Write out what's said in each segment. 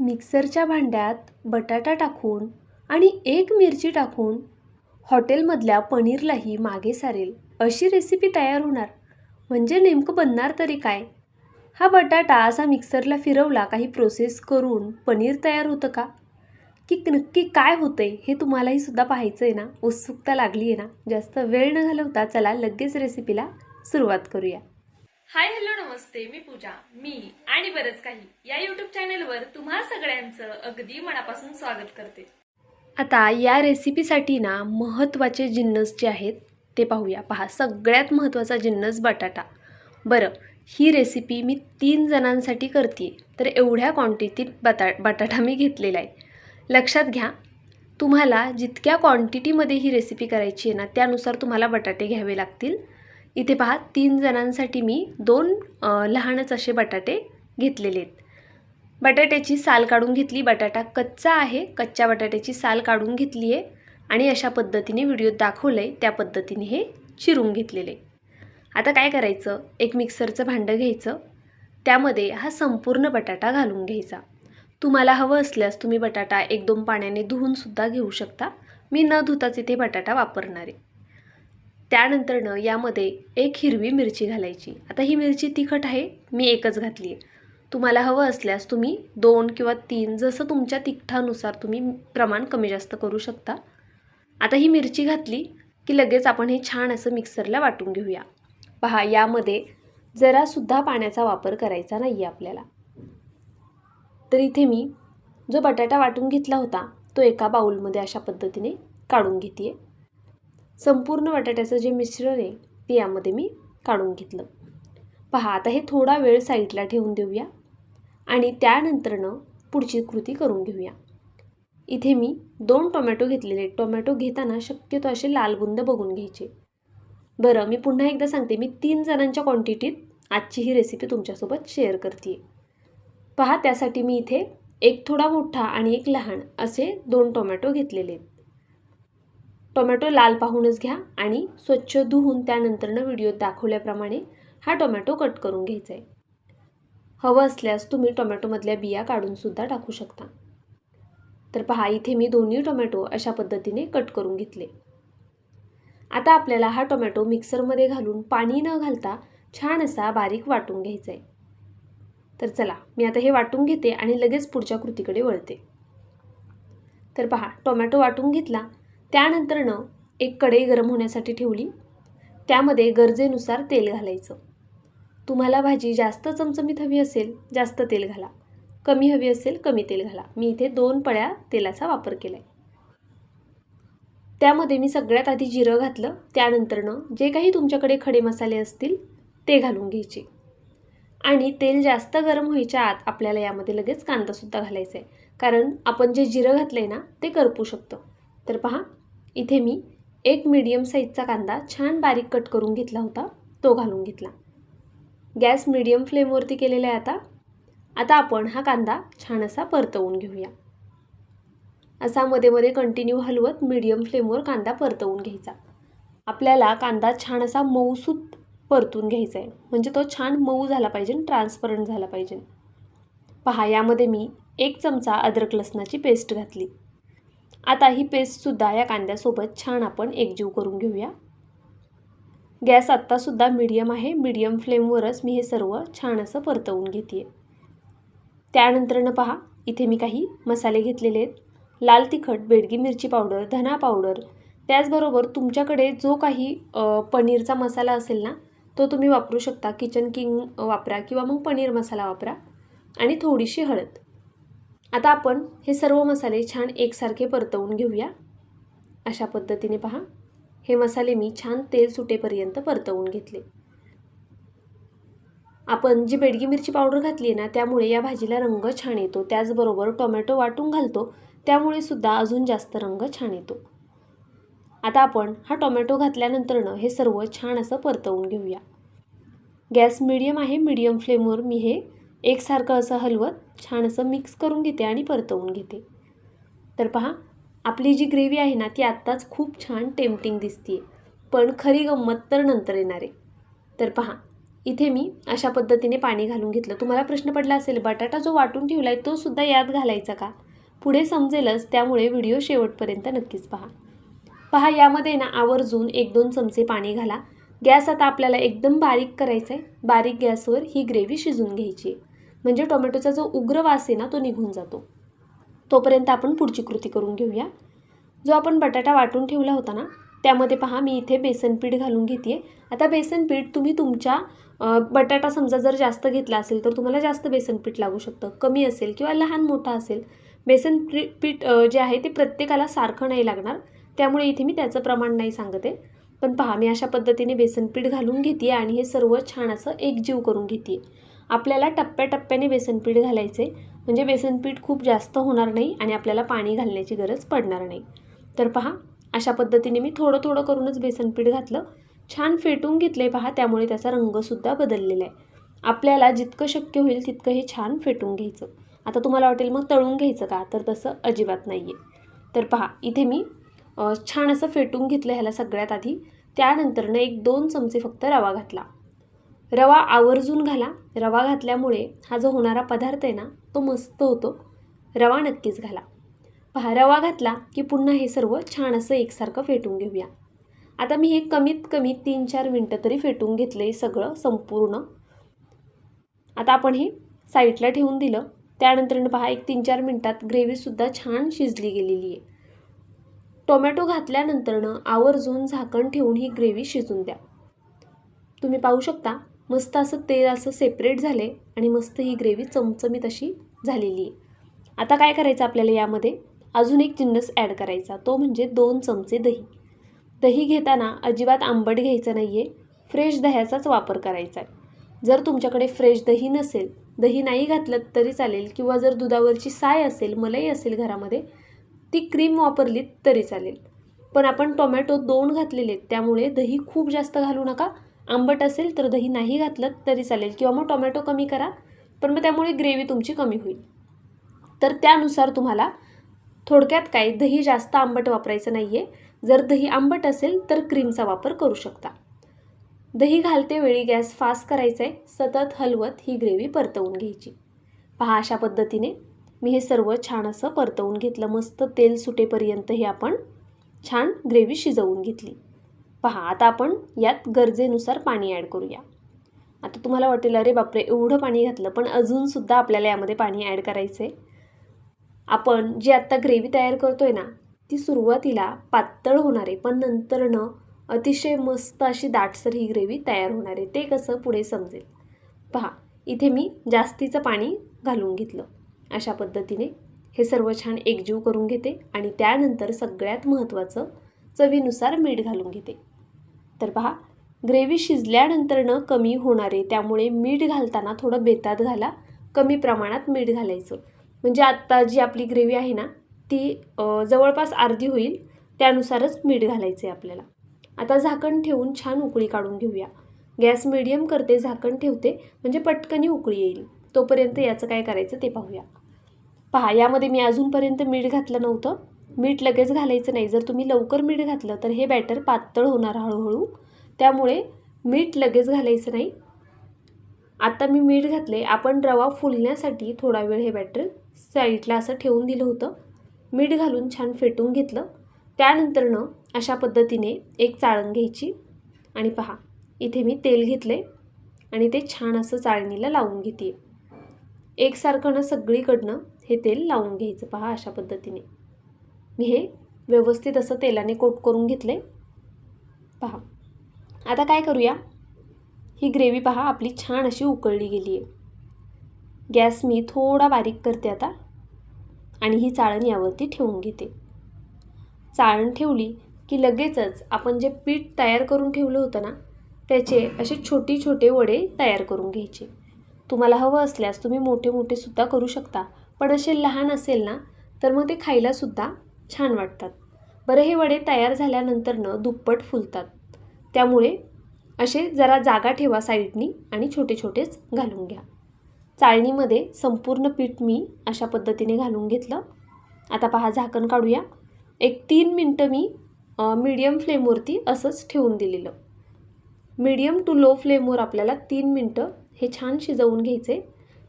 मिक्सरच्या भांड्यात बटाटा टाकून आणि एक मिरची टाकून हॉटेलमधल्या पनीरलाही मागे सारेल. अशी रेसिपी तयार होणार. म्हणजे नेमकं बनणार तरी काय? हा बटाटा असा मिक्सरला फिरवला काही प्रोसेस करून पनीर तयार होतं का? की नक्की काय होतं आहे हे तुम्हालाही सुद्धा पाहायचं आहे ना? उत्सुकता लागली आहे ना? जास्त वेळ न घालवता चला लगेच रेसिपीला सुरुवात करूया. हाय हॅलो नमस्ते मी पूजा. मी आणि बरंच काही या युट्यूब चॅनेलवर तुम्हा सगळ्यांचं अगदी मनापासून स्वागत करते. आता या रेसिपीसाठी ना महत्त्वाचे जिन्नस जे आहेत ते पाहूया. पहा सगळ्यात महत्त्वाचा जिन्नस बटाटा. बरं ही रेसिपी मी तीन जणांसाठी करते तर एवढ्या क्वांटिटीत बटा बटाटा मी घेतलेला आहे. लक्षात घ्या तुम्हाला जितक्या क्वांटिटीमध्ये ही रेसिपी करायची आहे ना त्यानुसार तुम्हाला बटाटे घ्यावे लागतील. इथे पहा तीन जणांसाठी मी दोन लहानच असे बटाटे घेतलेले आहेत. बटाट्याची साल काढून घेतली बटाटा कच्चा आहे कच्च्या बटाट्याची साल काढून घेतली आहे आणि अशा पद्धतीने व्हिडिओत दाखवलं आहे त्या पद्धतीने हे चिरून घेतलेले. आता काय करायचं? एक मिक्सरचं भांडं घ्यायचं. त्यामध्ये हा संपूर्ण बटाटा घालून घ्यायचा. तुम्हाला हवं असल्यास तुम्ही बटाटा एक दोन पाण्याने धुवूनसुद्धा घेऊ शकता. मी न धुताच इथे बटाटा वापरणार आहे. त्यानंतरनं यामध्ये एक हिरवी मिरची घालायची. आता ही मिरची तिखट आहे मी एकच घातली आहे तुम्हाला हवं असल्यास तुम्ही दोन किंवा तीन जसं तुमच्या तिखटानुसार तुम्ही प्रमाण कमी जास्त करू शकता. आता ही मिरची घातली की लगेच आपण हे छान असं मिक्सरला वाटून घेऊया. पहा यामध्ये जरासुद्धा पाण्याचा वापर करायचा नाही आहे आपल्याला. तर इथे मी जो बटाटा वाटून घेतला होता तो एका बाऊलमध्ये अशा पद्धतीने काढून घेते आहे संपूर्ण बटाट्याचं जे मिश्रण आहे ते यामध्ये मी काढून घेतलं. पहा आता हे थोडा वेळ साईडला ठेवून देऊया आणि त्यानंतरनं पुढची कृती करून घेऊया. इथे मी दोन टोमॅटो घेतलेले टोमॅटो घेताना शक्यतो असे लालबुंद बघून घ्यायचे. बरं मी पुन्हा एकदा सांगते मी तीन जणांच्या क्वांटिटीत आजची ही रेसिपी तुमच्यासोबत शेअर करते पहा त्यासाठी मी इथे एक थोडा मोठा आणि एक लहान असे दोन टोमॅटो घेतलेले आहेत. टोमॅटो लाल पाहूनच घ्या आणि स्वच्छ धुवून त्यानंतरनं व्हिडिओत दाखवल्याप्रमाणे हा टोमॅटो कट करून घ्यायचा आहे. हवं असल्यास तुम्ही टोमॅटोमधल्या बिया काढूनसुद्धा टाकू शकता. तर पहा इथे मी दोन्ही टोमॅटो अशा पद्धतीने कट करून घेतले. आता आपल्याला हा टोमॅटो मिक्सरमध्ये घालून पाणी न घालता छान असा बारीक वाटून घ्यायचा आहे. तर चला मी आता हे वाटून घेते आणि लगेच पुढच्या कृतीकडे वळते. तर पहा टोमॅटो वाटून घेतला त्यानंतरनं एक कढई गरम होण्यासाठी ठेवली. त्यामध्ये गरजेनुसार तेल घालायचं. तुम्हाला भाजी जास्त चमचमीत हवी असेल जास्त तेल घाला. कमी हवी असेल कमी तेल घाला. मी इथे दोन पळ्या तेलाचा वापर केला आहे त्यामध्ये मी सगळ्यात आधी जिरं घातलं. त्यानंतरनं जे काही तुमच्याकडे खडे मसाले असतील ते घालून घ्यायचे. आणि तेल जास्त गरम व्हायच्या आत आपल्याला यामध्ये लगेच कांदासुद्धा घालायचा आहे कारण आपण जे जिरं घातलं आहे ना ते करपू शकतं. तर पहा इथे मी एक मीडियम साईजचा कांदा छान बारीक कट करून घेतला होता तो घालून घेतला. गॅस मीडियम फ्लेमवरती केलेला आहे आता. आता आपण हा कांदा छान असा परतवून घेऊया. असा मध्ये मध्ये कंटिन्यू हलवत मीडियम फ्लेमवर कांदा परतवून घ्यायचा. आपल्याला कांदा छान असा मऊसूत परतून घ्यायचा आहे म्हणजे तो छान मऊ झाला पाहिजे ट्रान्सपरंट झाला पाहिजे. पहा यामध्ये मी एक चमचा अद्रक लसणाची पेस्ट घातली. आता ही पेस्टसुद्धा या कांद्यासोबत छान आपण एकजीव करून घेऊया. गॅस आत्तासुद्धा मीडियम आहे. मीडियम फ्लेमवरच मी हे सर्व छान असं परतवून घेते त्यानंतरनं पहा इथे मी काही मसाले घेतलेले आहेत. लाल तिखट बेडगी मिरची पावडर धना पावडर. त्याचबरोबर तुमच्याकडे जो काही पनीरचा मसाला असेल ना तो तुम्ही वापरू शकता. किचन किंग वापरा किंवा मग पनीर मसाला वापरा. आणि थोडीशी हळद. आता आपण हे सर्व मसाले छान एकसारखे परतवून घेऊया. अशा पद्धतीने पहा. हे मसाले मी छान तेल सुटेपर्यंत परतवून घेतले. आपण जी बेडगी मिरची पावडर घातली आहे ना त्यामुळे या भाजीला रंग छान येतो. त्याचबरोबर टोमॅटो वाटून घालतो. त्यामुळे सुद्धा अजून जास्त रंग छान येतो. आता आपण हा टोमॅटो घातल्यानंतरनं हे सर्व छान असं परतवून घेऊया. गॅस मिडियम आहे. मिडियम फ्लेमवर मी हे एकसारखं असं हलवत छान असं मिक्स करून घेते आणि परतवून घेते. तर पहा आपली जी ग्रेव्ही आहे ना ती आत्ताच खूप छान टेम्पटिंग दिसते पण खरी गंमत तर नंतर येणार. आहे तर पहा इथे मी अशा पद्धतीने पाणी घालून घेतलं. तुम्हाला प्रश्न पडला असेल बटाटा जो वाटून ठेवला आहे तो सुद्धा यात घालायचा का? पुढे समजेलच त्यामुळे व्हिडिओ शेवटपर्यंत नक्कीच पहा. पहा यामध्ये ना आवर्जून एक दोन चमचे पाणी घाला. गॅस आता आपल्याला एकदम बारीक करायचा आहे बारीक गॅसवर ही ग्रेव्ही शिजून घ्यायची आहे. म्हणजे टोमॅटोचा जो उग्र वास आहे ना तो निघून जातो. तोपर्यंत आपण पुढची कृती करून घेऊया. जो आपण बटाटा वाटून ठेवला होता ना त्यामध्ये पहा मी इथे बेसन पीठ घालून घेते आता बेसन पीठ तुम्ही तुमच्या बटाटा समजा जर जास्त घेतला असेल तर तुम्हाला जास्त बेसन पीठ लागू शकतं. कमी असेल किंवा लहान मोठा असेल. बेसन पीठ जे आहे ते प्रत्येकाला सारखं नाही लागणार. त्यामुळे इथे मी त्याचं प्रमाण नाही सांगते. पण पहा मी अशा पद्धतीने बेसन पीठ घालून घेते आणि हे सर्व छान असं एकजीव करून घेते आपल्याला टप्प्याटप्प्याने बेसनपीठ घालायचे. म्हणजे बेसनपीठ खूप जास्त होणार नाही आणि आपल्याला पाणी घालण्याची गरज पडणार नाही. तर पहा अशा पद्धतीने मी थोडं थोडं करूनच बेसनपीठ घातलं. छान फेटून घेतले पहा त्यामुळे त्याचा रंगसुद्धा बदललेला आहे. आपल्याला जितकं शक्य होईल तितकं हे छान फेटून घ्यायचं. आता तुम्हाला वाटेल मग तळून घ्यायचं का? तर तसं अजिबात नाही आहे तर पहा इथे मी छान असं फेटून घेतलं ह्याला सगळ्यात आधी. त्यानंतरनं एक दोन चमचे फक्त रवा घातला. रवा आवर्जून घाला. रवा घातल्यामुळे हा जो होणारा पदार्थ आहे ना तो मस्त होतो. रवा नक्कीच घाला. पहा रवा घातला की पुन्हा हे सर्व छान असं एकसारखं फेटून घेऊया. आता मी हे कमीत कमी तीन चार मिनटं तरी फेटून घेतलं सगळं संपूर्ण. आता आपण हे साईडला ठेवून दिलं. त्यानंतर पहा एक तीन चार मिनटात ग्रेव्हीसुद्धा छान शिजली गेलेली आहे. टोमॅटो घातल्यानंतरनं आवर्जून झाकण ठेवून ही ग्रेव्ही शिजून द्या. तुम्ही पाहू शकता मस्त असं तेल असं सेपरेट झाले आणि मस्त ही ग्रेव्ही चमचमीत अशी झालेली आहे. आता काय करायचं आपल्याला यामध्ये? अजून एक जिन्नस ॲड करायचा. तो म्हणजे दोन चमचे दही. दही घेताना अजिबात आंबट घ्यायचं नाही आहे फ्रेश दह्याचाच वापर करायचा आहे. जर तुमच्याकडे फ्रेश दही नसेल दही नाही घातलं तरी चालेल किंवा जर दुधावरची साय असेल मलाई असेल घरामध्ये ती क्रीम वापरलीत तरी चालेल. पण आपण टोमॅटो दोन घातलेले आहेत त्यामुळे दही खूप जास्त घालू नका. आंबट असेल तर दही नाही घातलं तरी चालेल किंवा मग टोमॅटो कमी करा पण मग त्यामुळे ग्रेव्ही तुमची कमी होईल. तर त्यानुसार तुम्हाला थोडक्यात काय दही जास्त आंबट वापरायचं नाही आहे जर दही आंबट असेल तर क्रीमचा वापर करू शकता. दही घालते वेळी गॅस फास्ट करायचा आहे सतत हलवत ही ग्रेव्ही परतवून घ्यायची. पहा अशा पद्धतीने मी हे सर्व छान असं परतवून घेतलं. मस्त तेल सुटेपर्यंत हे आपण छान ग्रेव्ही शिजवून घेतली. पहा आता आपण यात गरजेनुसार पाणी ॲड करूया. आता तुम्हाला वाटेल अरे बापरे एवढं पाणी घातलं पण अजूनसुद्धा आपल्याला यामध्ये पाणी ॲड करायचं आहे आपण जी आत्ता ग्रेव्ही तयार करतो आहे ना ती सुरुवातीला पातळ होणार आहे पण नंतरनं अतिशय मस्त अशी दाटसर ही ग्रेव्ही तयार होणार आहे. ते कसं पुढे समजेल. पहा इथे मी जास्तीचं पाणी घालून घेतलं. अशा पद्धतीने हे सर्व छान एकजीव करून घेते आणि त्यानंतर सगळ्यात महत्त्वाचं चवीनुसार मीठ घालून घेते. तर पहा ग्रेव्ही शिजल्यानंतरनं कमी होणार आहे. त्यामुळे मीठ घालताना थोडं बेतात घाला. कमी प्रमाणात मीठ घालायचं. म्हणजे आत्ता जी आपली ग्रेव्ही आहे ना ती जवळपास अर्धी होईल. त्यानुसारच मीठ घालायचं आहे आपल्याला. आता झाकण ठेवून छान उकळी काढून घेऊया. गॅस मिडियम करते झाकण ठेवते म्हणजे पटकनी उकळी येईल. तोपर्यंत याचं काय करायचं ते पाहूया. पहा यामध्ये मी अजूनपर्यंत मीठ घातलं नव्हतं. मीठ लगेच घालायचं नाही. जर तुम्ही लवकर मीठ घातलं तर हे बॅटर पातळ होणार हळूहळू. त्यामुळे मीठ लगेच घालायचं नाही. आता मी मीठ घातले. आपण रवा फुलण्यासाठी थोडा वेळ हे बॅटर साईडला असं ठेवून दिलं होतं. मीठ घालून छान फेटून घेतलं. त्यानंतरनं अशा पद्धतीने एक चाळण घ्यायची. आणि पहा इथे मी तेल घेतले आणि ते छान असं चाळणीला लावून घेते एकसारखं ना सगळीकडनं हे तेल लावून घ्यायचं. पहा अशा पद्धतीने. मी हे व्यवस्थित असं तेलाने कोट करून घेतले पहा. आता काय करूया? ही ग्रेव्ही पहा आपली छान अशी उकळली गेली आहे गॅस मी थोडा बारीक करते आता आणि ही चाळण यावरती ठेवून घेते. चाळण ठेवली की लगेचच आपण जे पीठ तयार करून ठेवलं होतं ना त्याचे असे छोटे छोटे वडे तयार करून घ्यायचे. तुम्हाला हवं असल्यास तुम्ही मोठे मोठे सुद्धा करू शकता पण असे लहान असेल ना तर मग ते खायलासुद्धा छान वाटतात. बरं हे वडे तयार झाल्यानंतरनं दुप्पट फुलतात. त्यामुळे असे जरा जागा ठेवा साईडनी आणि छोटे छोटेच घालून घ्या. चाळणीमध्ये संपूर्ण पीठ मी अशा पद्धतीने घालून घेतलं. आता पहा झाकण काढूया. एक तीन मिनटं मी मीडियम फ्लेमवरती असंच ठेवून दिलेलं. मीडियम टू लो फ्लेमवर आपल्याला तीन मिनटं हे छान शिजवून घ्यायचे.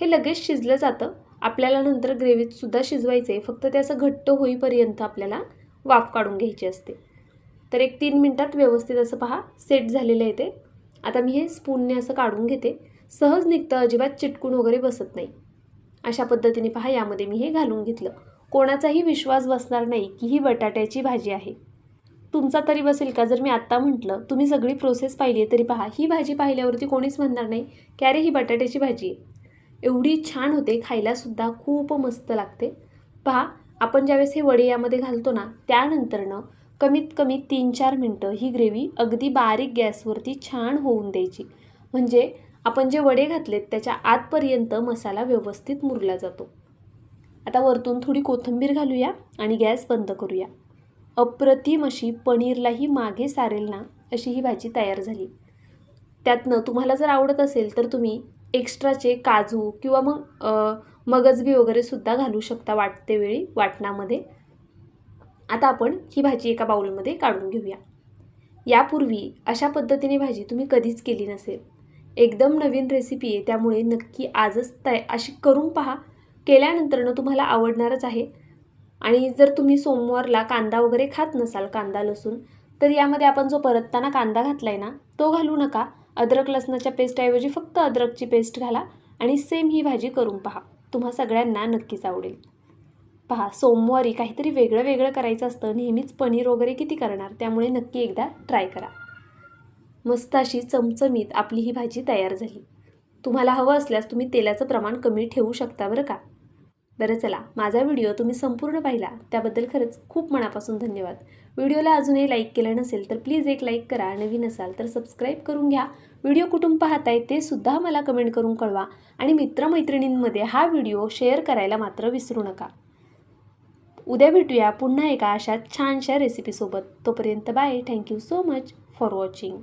हे लगेच शिजलं जातं. आपल्याला नंतर ग्रेव्हीतसुद्धा शिजवायचं आहे फक्त ते असं घट्ट होईपर्यंत आपल्याला वाफ काढून घ्यायची असते. तर एक तीन मिनटात व्यवस्थित असं पहा सेट झालेलं आहे ते. आता मी हे स्पूनने असं काढून घेते. सहज निघतं अजिबात चिटकून वगैरे बसत नाही. अशा पद्धतीने पहा यामध्ये मी हे घालून घेतलं. कोणाचाही विश्वास बसणार नाही की ही बटाट्याची भाजी आहे. तुमचा तरी बसेल का? जर मी आत्ता म्हटलं तुम्ही सगळी प्रोसेस पाहिली आहे तरी पहा ही भाजी पाहिल्यावरती कोणीच म्हणणार नाही की अरे ही बटाट्याची भाजी आहे. एवढी छान होते खायलासुद्धा खूप मस्त लागते. पहा आपण ज्यावेळेस हे वडे यामध्ये घालतो ना त्यानंतरनं कमीत कमी तीन चार मिनटं ही ग्रेव्ही अगदी बारीक गॅसवरती छान होऊन द्यायची. म्हणजे आपण जे वडे घातलेत त्याच्या आतपर्यंत मसाला व्यवस्थित मुरला जातो. आता वरतून थोडी कोथिंबीर घालूया आणि गॅस बंद करूया. अप्रतिम अशी पनीरलाही मागे सारेल ना अशी ही भाजी तयार झाली. त्यातनं तुम्हाला जर आवडत असेल तर तुम्ही एक्स्ट्राचे काजू किंवा मग मगजबी वगैरे सुद्धा घालू शकता वाटते वेळी वाटणामध्ये. आता आपण ही भाजी एका बाउलमध्ये काढून घेऊया. यापूर्वी अशा पद्धतीने भाजी तुम्ही कधीच केली नसेल. एकदम नवीन रेसिपी आहे त्यामुळे नक्की आजच तय अशी करून पहा. केल्यानंतरनं तुम्हाला आवडणारच आहे. आणि जर तुम्ही सोमवारला कांदा वगैरे खात नसाल कांदा लसूण तर यामध्ये आपण जो परतताना कांदा घातला आहे ना तो घालू नका. अद्रक लसणाच्या पेस्टऐवजी फक्त अद्रकची पेस्ट घाला आणि सेम ही भाजी करून पहा. तुम्हा सगळ्यांना नक्कीच आवडेल. पहा सोमवारी काहीतरी वेगळं वेगळं करायचं असतं. नेहमीच पनीर वगैरे किती करणार? त्यामुळे नक्की एकदा ट्राय करा. मस्त अशी चमचमीत आपली ही भाजी तयार झाली. तुम्हाला हवं असल्यास तुम्ही तेलाचं प्रमाण कमी ठेवू शकता बरं का? बरं चला माझा व्हिडिओ तुम्ही संपूर्ण पाहिला त्याबद्दल खरंच खूप मनापासून धन्यवाद. व्हिडिओला अजूनही लाईक केलं नसेल तर प्लीज एक लाईक करा नवीन असाल तर सबस्क्राईब करून घ्या. व्हिडिओ कुठून पाहताय ते सुद्धा मला कमेंट करून कळवा आणि मित्रमैत्रिणींमध्ये हा व्हिडिओ शेअर करायला मात्र विसरू नका. उद्या भेटूया पुन्हा एका अशा छानशा रेसिपीसोबत तोपर्यंत bye thank you so much for watching